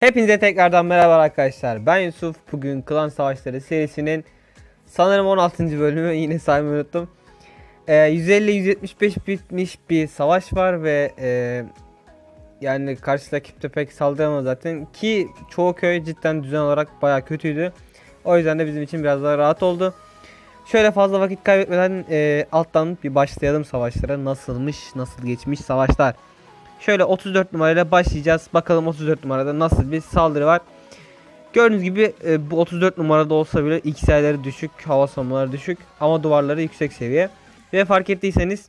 Hepinize tekrardan merhaba arkadaşlar. Ben Yusuf. Bugün Klan Savaşları serisinin sanırım 16. bölümü yine saymayı unuttum. Ee, 150-175 bitmiş bir savaş var ve e, yani karşı rakipte pek saldıramaz zaten ki çoğu köy cidden düzen olarak baya kötüydü. O yüzden de bizim için biraz daha rahat oldu. Şöyle fazla vakit kaybetmeden e, alttan bir başlayalım savaşlara. Nasılmış, nasıl geçmiş savaşlar. Şöyle 34 numarayla başlayacağız. Bakalım 34 numarada nasıl bir saldırı var. Gördüğünüz gibi e, bu 34 numarada olsa bile XL'leri düşük, hava savunmaları düşük ama duvarları yüksek seviye. Ve fark ettiyseniz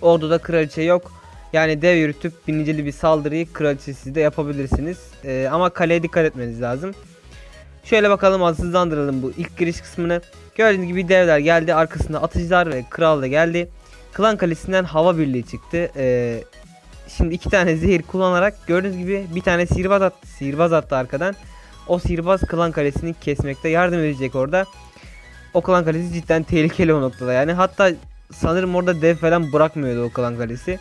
orduda kraliçe yok. Yani dev yürütüp binicili bir saldırıyı kraliçesiz de yapabilirsiniz. E, ama kaleye dikkat etmeniz lazım. Şöyle bakalım hızlandıralım bu ilk giriş kısmını. Gördüğünüz gibi devler geldi. Arkasında atıcılar ve kral da geldi. Klan kalesinden hava birliği çıktı. E, Şimdi iki tane zehir kullanarak gördüğünüz gibi bir tane sihirbaz attı, sihirbaz attı arkadan. O sihirbaz klan kalesini kesmekte yardım edecek orada. O klan kalesi cidden tehlikeli o noktada yani. Hatta sanırım orada dev falan bırakmıyordu o klan kalesi.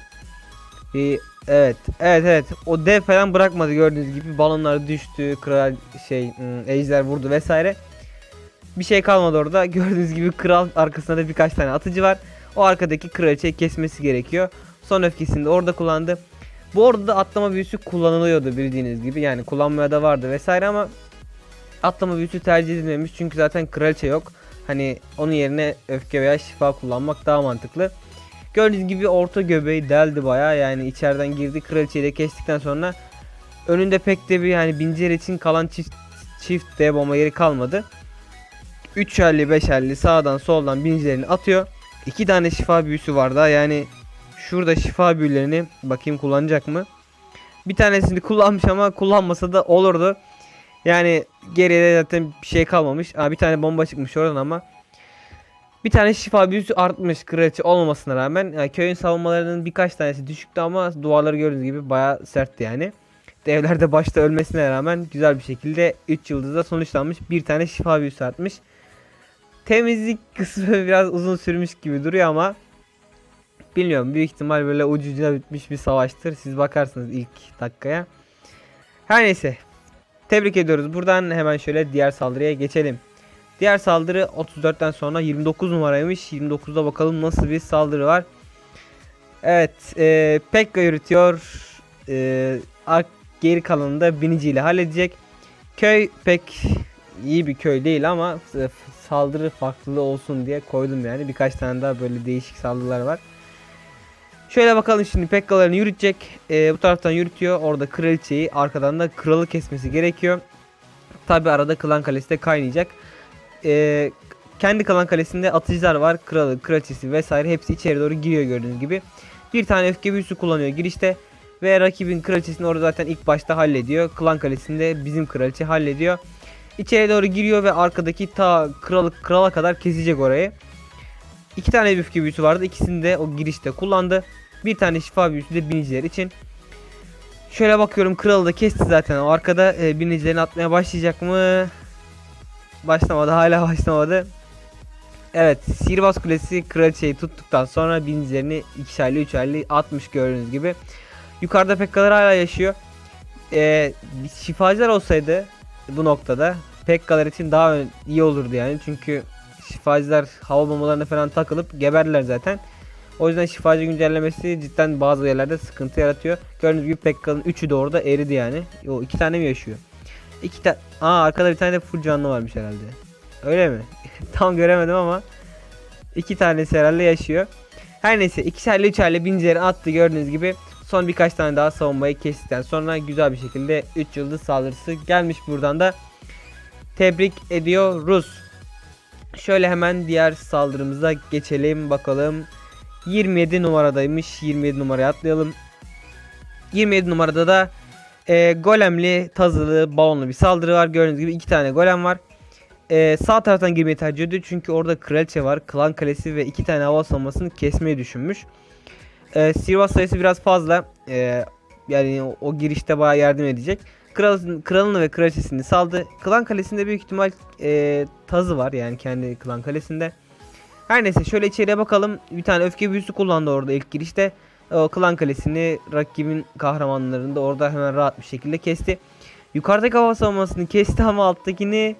Ee, evet, evet, evet. O dev falan bırakmadı gördüğünüz gibi. Balonlar düştü, kral şey, ım, ejder vurdu vesaire. Bir şey kalmadı orada. Gördüğünüz gibi kral arkasında da birkaç tane atıcı var. O arkadaki kraliçeyi kesmesi gerekiyor. Son öfkesini de orada kullandı. Bu orada da atlama büyüsü kullanılıyordu bildiğiniz gibi. Yani kullanmaya da vardı vesaire ama atlama büyüsü tercih edilmemiş. Çünkü zaten kraliçe yok. Hani onun yerine öfke veya şifa kullanmak daha mantıklı. Gördüğünüz gibi orta göbeği deldi baya yani içeriden girdi kraliçeyi de kestikten sonra önünde pek de bir yani bincer için kalan çift çift D bomba yeri kalmadı. 3'erli 5'erli sağdan soldan bincerini atıyor. 2 tane şifa büyüsü var daha yani Şurada şifa büyülerini bakayım kullanacak mı? Bir tanesini kullanmış ama kullanmasa da olurdu. Yani geriye zaten bir şey kalmamış. Aa, bir tane bomba çıkmış oradan ama. Bir tane şifa büyüsü artmış kraliçe olmamasına rağmen. Yani köyün savunmalarının birkaç tanesi düşüktü ama duvarları gördüğünüz gibi baya sertti yani. Devler de başta ölmesine rağmen güzel bir şekilde 3 yıldızda sonuçlanmış. Bir tane şifa büyüsü artmış. Temizlik kısmı biraz uzun sürmüş gibi duruyor ama Bilmiyorum büyük ihtimal böyle ucucuna bitmiş bir savaştır. Siz bakarsınız ilk dakikaya. Her neyse. Tebrik ediyoruz. Buradan hemen şöyle diğer saldırıya geçelim. Diğer saldırı 34'ten sonra 29 numaraymış. 29'da bakalım nasıl bir saldırı var. Evet. E, Pekka yürütüyor. E, geri kalanını da biniciyle halledecek. Köy pek iyi bir köy değil ama saldırı farklılığı olsun diye koydum yani. Birkaç tane daha böyle değişik saldırılar var. Şöyle bakalım şimdi Pekkalarını yürütecek. Ee, bu taraftan yürütüyor. Orada kraliçeyi arkadan da kralı kesmesi gerekiyor. Tabi arada klan kalesi de kaynayacak. Ee, kendi klan kalesinde atıcılar var. Kralı, kraliçesi vesaire hepsi içeri doğru giriyor gördüğünüz gibi. Bir tane öfke büyüsü kullanıyor girişte. Ve rakibin kraliçesini orada zaten ilk başta hallediyor. Klan kalesinde bizim kraliçe hallediyor. İçeri doğru giriyor ve arkadaki ta kralı krala kadar kesecek orayı. İki tane öfke büyüsü vardı. İkisini de o girişte kullandı. Bir tane şifa büyüsü de biniciler için. Şöyle bakıyorum kralı da kesti zaten. O arkada e, binicilerini atmaya başlayacak mı? Başlamadı hala başlamadı. Evet sihirbaz kulesi kraliçeyi tuttuktan sonra binicilerini ikişerli üçerli atmış gördüğünüz gibi. Yukarıda Pekkalar hala yaşıyor. E, şifacılar olsaydı bu noktada Pekkalar için daha iyi olurdu yani. Çünkü şifacılar hava bombalarına falan takılıp geberdiler zaten. O yüzden şifacı güncellemesi cidden bazı yerlerde sıkıntı yaratıyor. Gördüğünüz gibi Pekka'nın 3'ü de orada eridi yani. O iki tane mi yaşıyor? İki tane. Aa arkada bir tane de full canlı varmış herhalde. Öyle mi? Tam göremedim ama iki tanesi herhalde yaşıyor. Her neyse ikişerli üçerli binceleri attı gördüğünüz gibi. Son birkaç tane daha savunmayı kestikten sonra güzel bir şekilde 3 yıldız saldırısı gelmiş buradan da. Tebrik ediyoruz. Şöyle hemen diğer saldırımıza geçelim bakalım. 27 numaradaymış. 27 numaraya atlayalım. 27 numarada da e, golemli, tazılı, balonlu bir saldırı var. Gördüğünüz gibi iki tane golem var. E, sağ taraftan girmeyi tercih ediyor. Çünkü orada kraliçe var. Klan kalesi ve iki tane hava savunmasını kesmeyi düşünmüş. E, sihirbaz sayısı biraz fazla. E, yani o, o girişte bayağı yardım edecek. Kral, kralını ve kraliçesini saldı. Klan kalesinde büyük ihtimal e, tazı var yani kendi klan kalesinde. Her neyse şöyle içeriye bakalım. Bir tane öfke büyüsü kullandı orada ilk girişte. O klan kalesini rakibin kahramanlarını da orada hemen rahat bir şekilde kesti. Yukarıdaki hava savunmasını kesti ama alttakini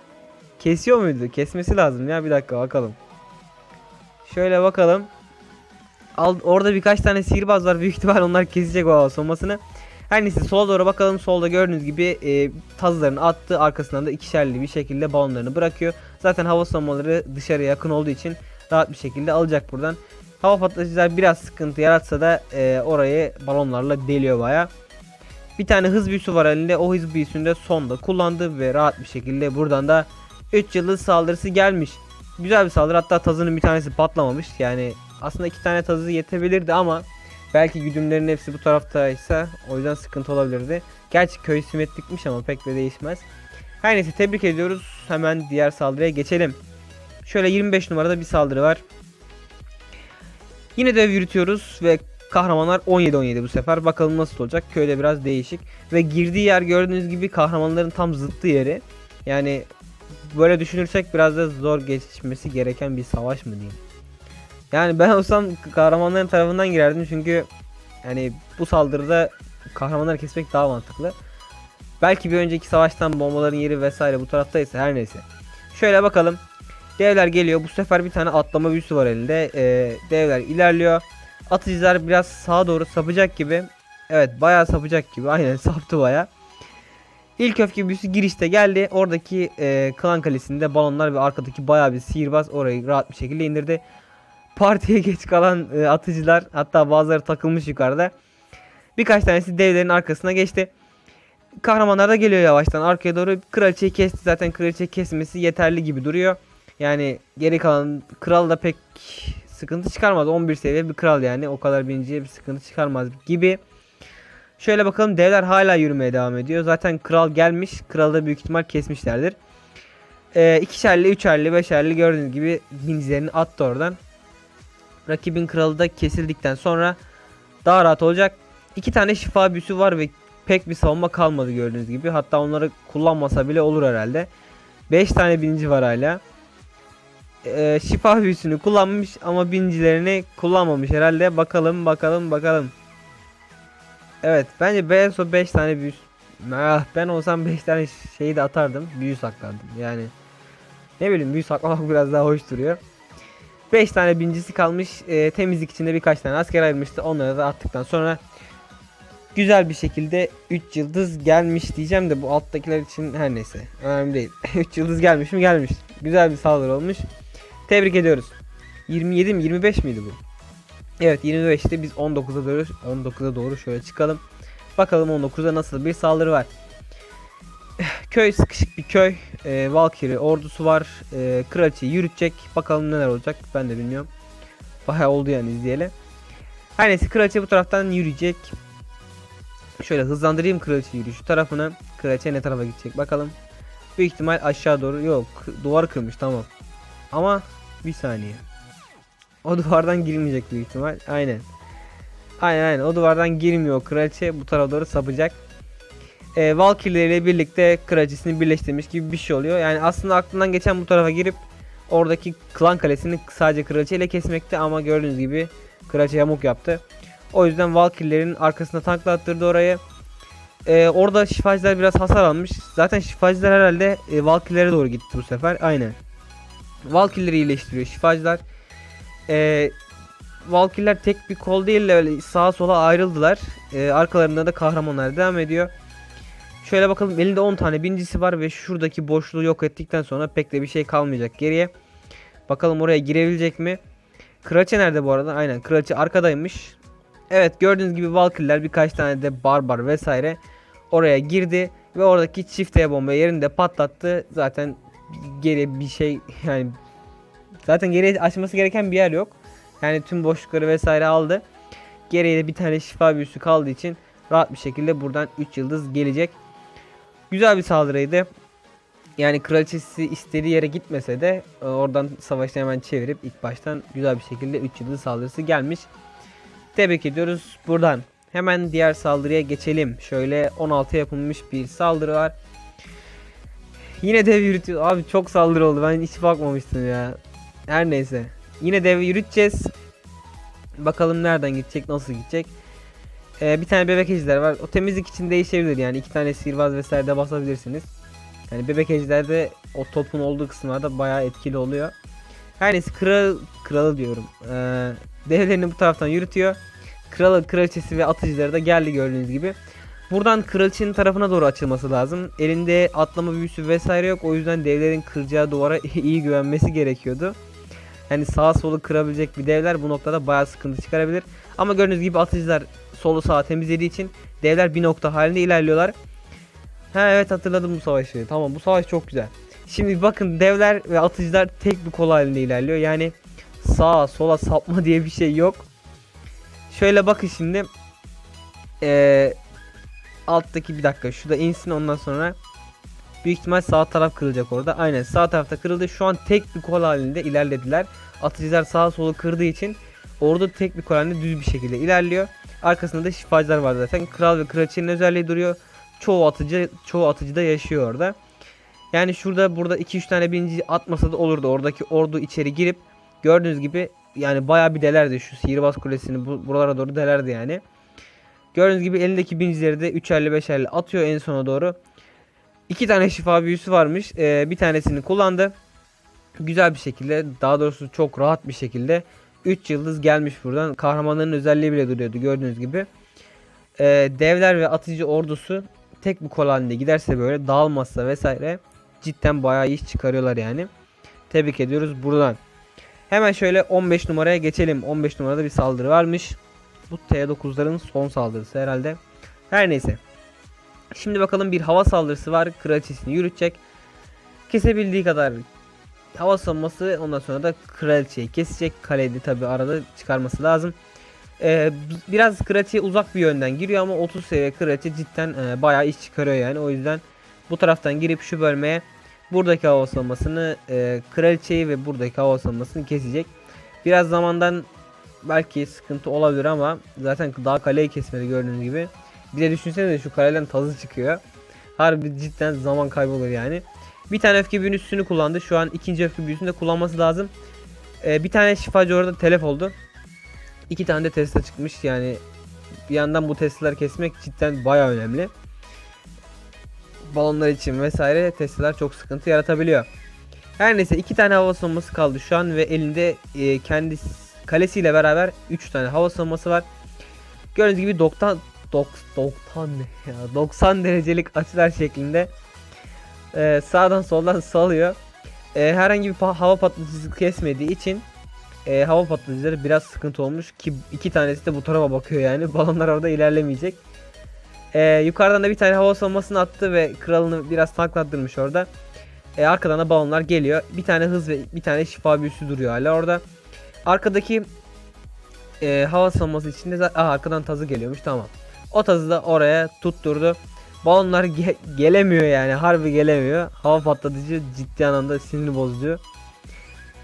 kesiyor muydu? Kesmesi lazım ya bir dakika bakalım. Şöyle bakalım. Al, orada birkaç tane sihirbaz var. Büyük ihtimal onlar kesecek o hava savunmasını. Her neyse sola doğru bakalım. Solda gördüğünüz gibi e, tazlarını attı. Arkasından da ikişerli bir şekilde balonlarını bırakıyor. Zaten hava savunmaları dışarıya yakın olduğu için rahat bir şekilde alacak buradan. Hava patlatıcılar biraz sıkıntı yaratsa da e, orayı balonlarla deliyor baya. Bir tane hız büyüsü var elinde. O hız büyüsünü de sonda kullandı ve rahat bir şekilde buradan da 3 yıldız saldırısı gelmiş. Güzel bir saldırı. Hatta tazının bir tanesi patlamamış. Yani aslında iki tane tazı yetebilirdi ama belki güdümlerin hepsi bu taraftaysa o yüzden sıkıntı olabilirdi. Gerçi köy simetrikmiş ama pek de değişmez. Her neyse tebrik ediyoruz. Hemen diğer saldırıya geçelim. Şöyle 25 numarada bir saldırı var. Yine de yürütüyoruz ve kahramanlar 17-17 bu sefer. Bakalım nasıl olacak. Köyde biraz değişik. Ve girdiği yer gördüğünüz gibi kahramanların tam zıttı yeri. Yani böyle düşünürsek biraz da zor geçmesi gereken bir savaş mı diyeyim. Yani ben olsam kahramanların tarafından girerdim çünkü yani bu saldırıda kahramanları kesmek daha mantıklı. Belki bir önceki savaştan bombaların yeri vesaire bu taraftaysa her neyse. Şöyle bakalım. Devler geliyor. Bu sefer bir tane atlama büyüsü var elinde. Ee, devler ilerliyor. Atıcılar biraz sağa doğru sapacak gibi. Evet bayağı sapacak gibi. Aynen saptı bayağı. İlk öfke büyüsü girişte geldi. Oradaki e, klan kalesinde balonlar ve arkadaki bayağı bir sihirbaz orayı rahat bir şekilde indirdi. Partiye geç kalan e, atıcılar hatta bazıları takılmış yukarıda. Birkaç tanesi devlerin arkasına geçti. Kahramanlar da geliyor yavaştan arkaya doğru. Kraliçeyi kesti zaten kraliçeyi kesmesi yeterli gibi duruyor. Yani geri kalan kral da pek sıkıntı çıkarmaz. 11 seviye bir kral yani. O kadar birinciye bir sıkıntı çıkarmaz gibi. Şöyle bakalım devler hala yürümeye devam ediyor. Zaten kral gelmiş. Kralı büyük ihtimal kesmişlerdir. Ee, ikişerli, üçerli, beşerli gördüğünüz gibi binicilerini attı oradan. Rakibin kralı da kesildikten sonra daha rahat olacak. İki tane şifa büyüsü var ve pek bir savunma kalmadı gördüğünüz gibi. Hatta onları kullanmasa bile olur herhalde. 5 tane binici var hala. Ee, şifa büyüsünü kullanmış ama bincilerini kullanmamış herhalde. Bakalım bakalım bakalım. Evet bence ben son 5 tane büyü Ah, ben olsam 5 tane şeyi de atardım. Büyü saklardım. Yani ne bileyim büyü saklamak biraz daha hoş duruyor. 5 tane bincisi kalmış. Ee, temizlik içinde birkaç tane asker ayırmıştı. Onları da attıktan sonra güzel bir şekilde 3 yıldız gelmiş diyeceğim de bu alttakiler için her neyse. Önemli değil. 3 yıldız gelmiş mi gelmiş. Güzel bir saldırı olmuş. Tebrik ediyoruz. 27 mi 25 miydi bu? Evet 25'te biz 19'a doğru 19'a doğru şöyle çıkalım. Bakalım 19'da nasıl bir saldırı var. Köy sıkışık bir köy. Ee, Valkyrie ordusu var. Ee, kraliçeyi yürütecek. Bakalım neler olacak ben de bilmiyorum. Bayağı oldu yani izleyelim. Her neyse kraliçe bu taraftan yürüyecek. Şöyle hızlandırayım kraliçe yürüyüşü tarafını. Kraliçe ne tarafa gidecek bakalım. Büyük ihtimal aşağı doğru. Yok duvar kırmış tamam. Ama bir saniye. O duvardan girmeyecek büyük ihtimal. Aynen. Aynen aynen. O duvardan girmiyor kraliçe. Bu tarafa doğru sapacak. Ee, Valkyrie ile birlikte kraliçesini birleştirmiş gibi bir şey oluyor. Yani aslında aklından geçen bu tarafa girip oradaki klan kalesini sadece kraliçe ile kesmekti ama gördüğünüz gibi kraliçe yamuk yaptı. O yüzden Valkyrie'lerin arkasına tanklattırdı orayı. Ee, orada şifacılar biraz hasar almış. Zaten şifacılar herhalde e, Valkyrie'lere doğru gitti bu sefer. Aynen. Valkyrie'leri iyileştiriyor şifacılar. Ee, Valkyrie'ler tek bir kol değil de sağa sola ayrıldılar. Ee, arkalarında da kahramanlar devam ediyor. Şöyle bakalım elinde 10 tane bincisi var ve şuradaki boşluğu yok ettikten sonra pek de bir şey kalmayacak geriye. Bakalım oraya girebilecek mi? Kraliçe nerede bu arada? Aynen kraliçe arkadaymış. Evet gördüğünüz gibi Valkyrie'ler birkaç tane de barbar vesaire oraya girdi ve oradaki çift E bomba yerinde patlattı. Zaten geriye bir şey yani zaten geriye açması gereken bir yer yok. Yani tüm boşlukları vesaire aldı. Geriye de bir tane şifa büyüsü kaldığı için rahat bir şekilde buradan 3 yıldız gelecek. Güzel bir saldırıydı. Yani kraliçesi istediği yere gitmese de e, oradan savaşı hemen çevirip ilk baştan güzel bir şekilde 3 yıldız saldırısı gelmiş. Tebrik ediyoruz buradan. Hemen diğer saldırıya geçelim. Şöyle 16 yapılmış bir saldırı var. Yine dev yürütüyor. Abi çok saldırı oldu. Ben hiç bakmamıştım ya. Her neyse. Yine dev yürüteceğiz. Bakalım nereden gidecek, nasıl gidecek. Ee, bir tane bebek ejder var. O temizlik için değişebilir yani. iki tane sihirbaz vesaire de basabilirsiniz. Yani bebek ejderde o topun olduğu kısımlarda bayağı etkili oluyor. Her neyse kral, kralı diyorum. Ee, devlerini bu taraftan yürütüyor. Kralı, kraliçesi ve atıcıları da geldi gördüğünüz gibi. Buradan kraliçenin tarafına doğru açılması lazım. Elinde atlama büyüsü vesaire yok. O yüzden devlerin kıracağı duvara iyi güvenmesi gerekiyordu. Yani sağa solu kırabilecek bir devler bu noktada bayağı sıkıntı çıkarabilir. Ama gördüğünüz gibi atıcılar solu sağa temizlediği için devler bir nokta halinde ilerliyorlar. Ha evet hatırladım bu savaşı. Tamam bu savaş çok güzel. Şimdi bakın devler ve atıcılar tek bir kol halinde ilerliyor. Yani sağa sola sapma diye bir şey yok. Şöyle bakın şimdi. Ee, alttaki bir dakika şurada insin ondan sonra büyük ihtimal sağ taraf kırılacak orada. Aynen sağ tarafta kırıldı. Şu an tek bir kol halinde ilerlediler. Atıcılar sağa solu kırdığı için orada tek bir kol halinde düz bir şekilde ilerliyor. Arkasında da şifacılar var zaten. Kral ve kraliçenin özelliği duruyor. Çoğu atıcı çoğu atıcı da yaşıyor orada. Yani şurada burada 2-3 tane birinci atmasa da olurdu. Oradaki ordu içeri girip gördüğünüz gibi yani bayağı bir delerdi şu sihirbaz kulesini bu, buralara doğru delerdi yani. Gördüğünüz gibi elindeki bincileri de 3'erli 5'erli atıyor en sona doğru. İki tane şifa büyüsü varmış. Ee, bir tanesini kullandı. Güzel bir şekilde daha doğrusu çok rahat bir şekilde 3 yıldız gelmiş buradan. Kahramanların özelliği bile duruyordu gördüğünüz gibi. Ee, devler ve atıcı ordusu tek bir kol halinde giderse böyle dağılmazsa vesaire cidden bayağı iş çıkarıyorlar yani. Tebrik ediyoruz buradan. Hemen şöyle 15 numaraya geçelim. 15 numarada bir saldırı varmış. Bu T9'ların son saldırısı herhalde. Her neyse. Şimdi bakalım bir hava saldırısı var. Kraliçesini yürütecek. Kesebildiği kadar hava savunması ondan sonra da kraliçeyi kesecek. Kalede tabi arada çıkarması lazım. Ee, biraz kraliçeye uzak bir yönden giriyor ama 30 seviye kraliçe cidden e, bayağı iş çıkarıyor yani. O yüzden bu taraftan girip şu bölmeye buradaki hava savunmasını e, kraliçeyi ve buradaki hava savunmasını kesecek. Biraz zamandan belki sıkıntı olabilir ama zaten daha kaleyi kesmedi gördüğünüz gibi. Bir de düşünsene şu kaleden tazı çıkıyor. Harbi cidden zaman kaybolur yani. Bir tane öfke büyüsünü kullandı. Şu an ikinci öfke büyüsünü de kullanması lazım. Ee, bir tane şifacı orada telef oldu. İki tane de Tesla çıkmış yani. Bir yandan bu Tesla'ları kesmek cidden baya önemli. Balonlar için vesaire Tesla'lar çok sıkıntı yaratabiliyor. Her neyse iki tane hava savunması kaldı şu an ve elinde e, kendi kalesiyle beraber 3 tane hava savunması var. Gördüğünüz gibi 90 90 ne ya 90 derecelik açılar şeklinde e, sağdan soldan salıyor. E, herhangi bir pa- hava patlatıcısı kesmediği için e, hava patlatıcıları biraz sıkıntı olmuş ki iki tanesi de bu tarafa bakıyor yani balonlar orada ilerlemeyecek. E, yukarıdan da bir tane hava savunmasını attı ve kralını biraz tanklattırmış orada. E, arkadan da balonlar geliyor. Bir tane hız ve bir tane şifa büyüsü duruyor hala orada. Arkadaki e, hava savunması zaten Aha, arkadan tazı geliyormuş tamam. O tazı da oraya tutturdu. Balonlar ge- gelemiyor yani harbi gelemiyor. Hava patlatıcı ciddi anlamda sinir bozucu.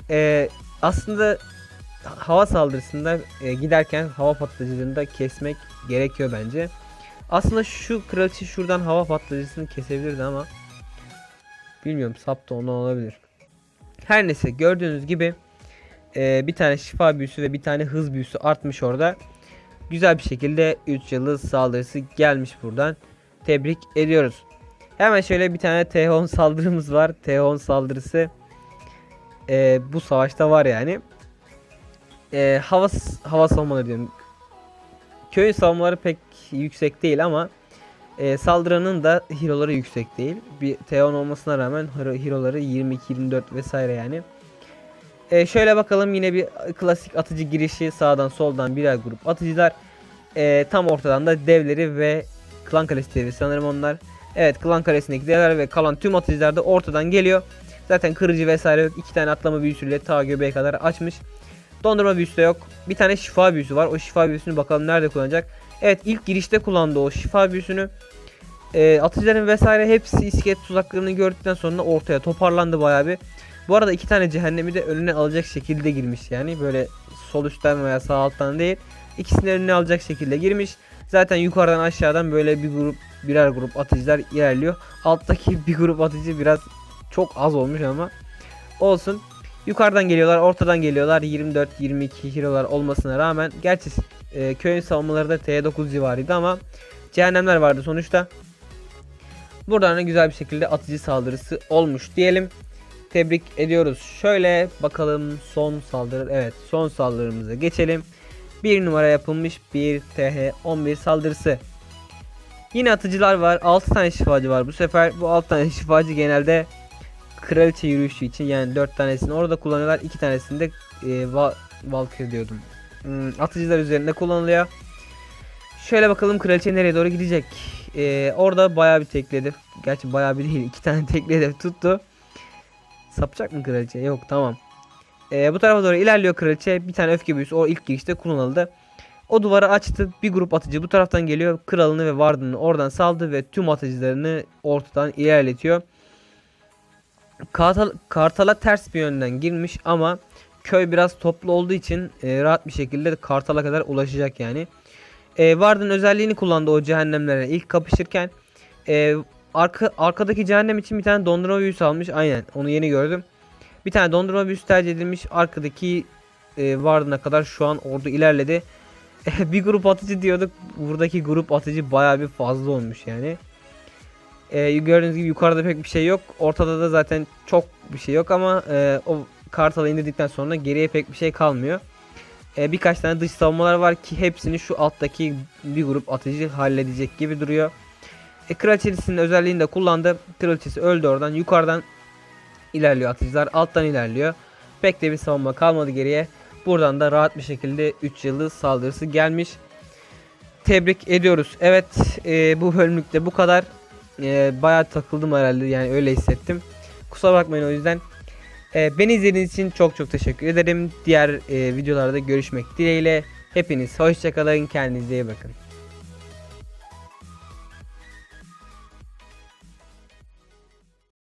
E, aslında hava saldırısında e, giderken hava patlatıcılığını da kesmek gerekiyor bence. Aslında şu kraliçe şuradan hava patlatıcısını kesebilirdi ama bilmiyorum sap da ondan olabilir. Her neyse gördüğünüz gibi e, bir tane şifa büyüsü ve bir tane hız büyüsü artmış orada. Güzel bir şekilde 3 yıldız saldırısı gelmiş buradan. Tebrik ediyoruz. Hemen şöyle bir tane T10 saldırımız var. T10 saldırısı e, bu savaşta var yani. E, hava hava savunmaları diyorum. Köyün savunmaları pek yüksek değil ama e, saldıranın da hero'ları yüksek değil. Bir T10 olmasına rağmen hero, hero'ları 22 24 vesaire yani. E, şöyle bakalım yine bir klasik atıcı girişi sağdan soldan birer grup atıcılar. E, tam ortadan da devleri ve klan kalesi devri sanırım onlar. Evet klan kalesindeki devler ve kalan tüm atıcılar da ortadan geliyor. Zaten kırıcı vesaire yok. İki tane atlama büyüsüyle ta göbeğe kadar açmış. Dondurma büyüsü de yok. Bir tane şifa büyüsü var. O şifa büyüsünü bakalım nerede kullanacak. Evet ilk girişte kullandı o şifa büyüsünü. E, atıcıların vesaire hepsi iskelet tuzaklarını gördükten sonra ortaya toparlandı bayağı bir. Bu arada iki tane cehennemi de önüne alacak şekilde girmiş yani böyle sol üstten veya sağ alttan değil. İkisini önüne alacak şekilde girmiş. Zaten yukarıdan aşağıdan böyle bir grup birer grup atıcılar ilerliyor. Alttaki bir grup atıcı biraz çok az olmuş ama olsun. Yukarıdan geliyorlar, ortadan geliyorlar. 24-22 hero'lar olmasına rağmen. Gerçi e, köyün savunmaları da T9 civarıydı ama cehennemler vardı sonuçta. Buradan da güzel bir şekilde atıcı saldırısı olmuş diyelim. Tebrik ediyoruz. Şöyle bakalım son saldırı. Evet son saldırımıza geçelim. Bir numara yapılmış bir TH11 saldırısı. Yine atıcılar var. 6 tane şifacı var bu sefer. Bu 6 tane şifacı genelde kraliçe yürüyüşü için yani 4 tanesini orada kullanıyorlar. 2 tanesini de e, va Valkyrie diyordum. Hmm, atıcılar üzerinde kullanılıyor. Şöyle bakalım kraliçe nereye doğru gidecek. E, orada bayağı bir tekledi. Gerçi bayağı bir değil. 2 tane tekledi tuttu. Sapacak mı kraliçe? Yok tamam. E, bu tarafa doğru ilerliyor kraliçe. Bir tane öfke büyüsü o ilk girişte kullanıldı. O duvarı açtı. Bir grup atıcı bu taraftan geliyor. Kralını ve vardını oradan saldı ve tüm atıcılarını ortadan ilerletiyor. Kartal, Kartal'a ters bir yönden girmiş ama köy biraz toplu olduğu için e, rahat bir şekilde Kartal'a kadar ulaşacak yani. E, Vardın özelliğini kullandı o cehennemlere ilk kapışırken. E, arka, arkadaki cehennem için bir tane dondurma büyüsü almış. Aynen onu yeni gördüm. Bir tane dondurma büyüsü tercih edilmiş. Arkadaki e, Vardın'a kadar şu an ordu ilerledi. bir grup atıcı diyorduk. Buradaki grup atıcı baya bir fazla olmuş yani. Ee, gördüğünüz gibi yukarıda pek bir şey yok. Ortada da zaten çok bir şey yok ama e, o kartalı indirdikten sonra geriye pek bir şey kalmıyor. E, birkaç tane dış savunmalar var ki hepsini şu alttaki bir grup atıcı halledecek gibi duruyor. E, kraliçesinin özelliğini de kullandı. Kraliçesi öldü oradan. Yukarıdan ilerliyor atıcılar. Alttan ilerliyor. Pek de bir savunma kalmadı geriye. Buradan da rahat bir şekilde 3 yıldız saldırısı gelmiş. Tebrik ediyoruz. Evet e, bu bölümlükte bu kadar. E, bayağı takıldım herhalde yani öyle hissettim. Kusura bakmayın o yüzden. E, beni izlediğiniz için çok çok teşekkür ederim. Diğer e, videolarda görüşmek dileğiyle. Hepiniz hoşçakalın. Kendinize iyi bakın.